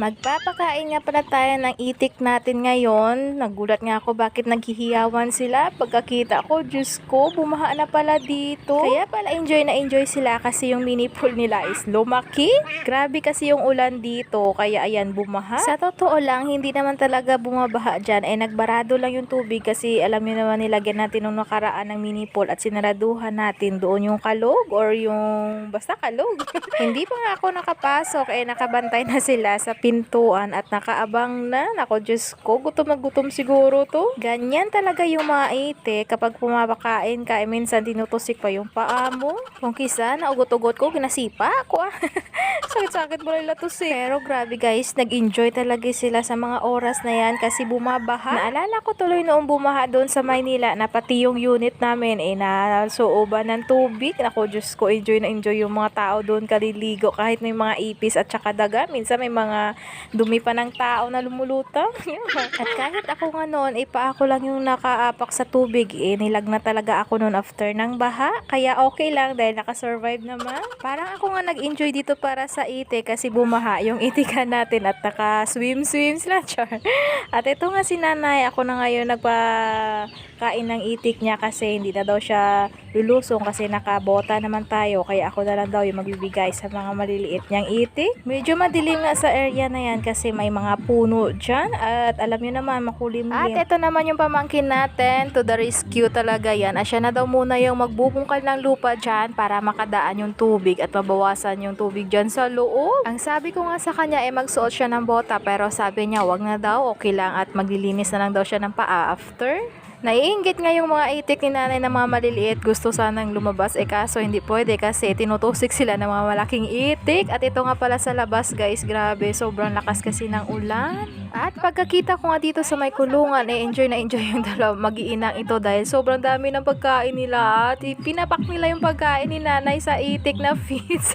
Magpapakain nga pala tayo ng itik natin ngayon. Nagulat nga ako bakit naghihiyawan sila. Pagkakita ko, Diyos ko, bumaha na pala dito. Kaya pala enjoy na enjoy sila kasi yung mini pool nila is lumaki. Grabe kasi yung ulan dito, kaya ayan, bumaha. Sa totoo lang, hindi naman talaga bumabaha dyan. Eh, nagbarado lang yung tubig kasi alam niyo naman nilagyan natin nung nakaraan ng mini pool at sinaraduhan natin doon yung kalog or yung basta kalog. hindi pa nga ako nakapasok, eh nakabantay na sila sa pintuan at nakaabang na. Nako, Diyos ko, gutom na gutom siguro to. Ganyan talaga yung mga ite kapag pumapakain ka, eh, minsan tinutusik pa yung paa mo. Kung kisa, naugot-ugot ko, kinasipa ako ah. Sakit-sakit mo nila to si. Pero grabe guys, nag-enjoy talaga sila sa mga oras na yan kasi bumabaha. Naalala ko tuloy noong bumaha doon sa Maynila na pati yung unit namin eh nasooban ng tubig. Nako, Diyos ko, enjoy na enjoy yung mga tao doon kaliligo kahit may mga ipis at saka daga. Minsan may mga dumi pa ng tao na lumulutang. at kahit ako nga noon, ipa ako lang yung nakaapak sa tubig. Eh, nilag na talaga ako noon after ng baha. Kaya okay lang dahil nakasurvive naman. Parang ako nga nag-enjoy dito para sa ite kasi bumaha yung itikan natin at naka-swim-swim sila. Char. At ito nga si nanay, ako na ngayon nagpa-kain ng itik niya kasi hindi na daw siya lulusong kasi nakabota naman tayo. Kaya ako na lang daw yung magbibigay sa mga maliliit niyang itik. Medyo madilim nga sa area na yan kasi may mga puno dyan. At alam niyo naman, makulimlim. At ito naman yung pamangkin natin. To the rescue talaga yan. At siya na daw muna yung magbubungkal ng lupa dyan para makadaan yung tubig at mabawasan yung tubig dyan sa loob. Ang sabi ko nga sa kanya ay magsuot siya ng bota pero sabi niya wag na daw, okay lang at maglilinis na lang daw siya ng paa after. Naiingit nga yung mga itik ni nanay na mga maliliit. Gusto sanang lumabas eh kaso hindi pwede kasi tinutusik sila ng mga malaking itik. At ito nga pala sa labas guys, grabe. Sobrang lakas kasi ng ulan. At pagkakita ko nga dito sa may kulungan, eh enjoy na enjoy yung dalawa magiinang ito dahil sobrang dami ng pagkain nila. At pinapak nila yung pagkain ni nanay sa itik na feeds.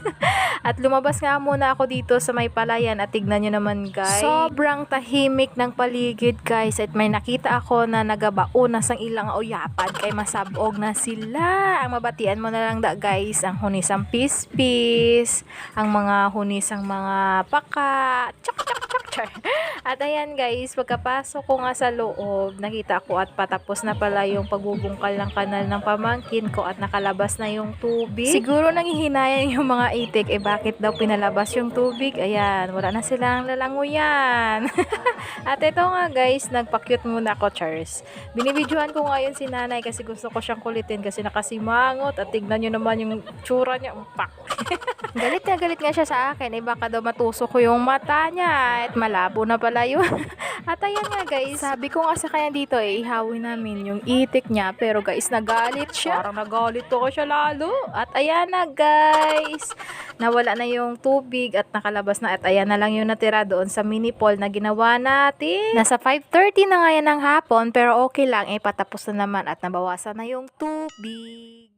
at lumabas nga muna ako dito sa may palayan at tignan nyo naman guys. Sobrang tahimik ng paligid guys. At may nakita ako na nagabaon na sang ilang uyapad kay masabog na sila. Ang mabatian mo na lang da guys, ang hunisang pispis, ang mga hunisang mga paka, chok chok chok. At ayan guys, pagkapasok ko nga sa loob, nakita ko at patapos na pala yung pagbubungkal ng kanal ng pamangkin ko at nakalabas na yung tubig. Siguro nangihinayang yung mga itik, eh bakit daw pinalabas yung tubig? Ayan, wala na silang lalanguyan. at ito nga guys, nagpakyut muna ako, Charles. Binibidyohan ko ngayon si nanay kasi gusto ko siyang kulitin kasi nakasimangot at tignan nyo naman yung tsura niya. Galit na galit nga siya sa akin. Eh baka daw matusok ko yung mata niya at malabo na pala yun. at ayan nga guys, sabi ko nga sa kanya dito eh, ihawin namin yung itik niya. Pero guys, nagalit siya. Parang nagalit ako siya lalo. At ayan na guys, nawala na yung tubig at nakalabas na. At ayan na lang yung natira doon sa mini pool na ginawa natin. Nasa 5.30 na nga yan ng hapon pero okay lang eh patapos na naman at nabawasan na yung tubig.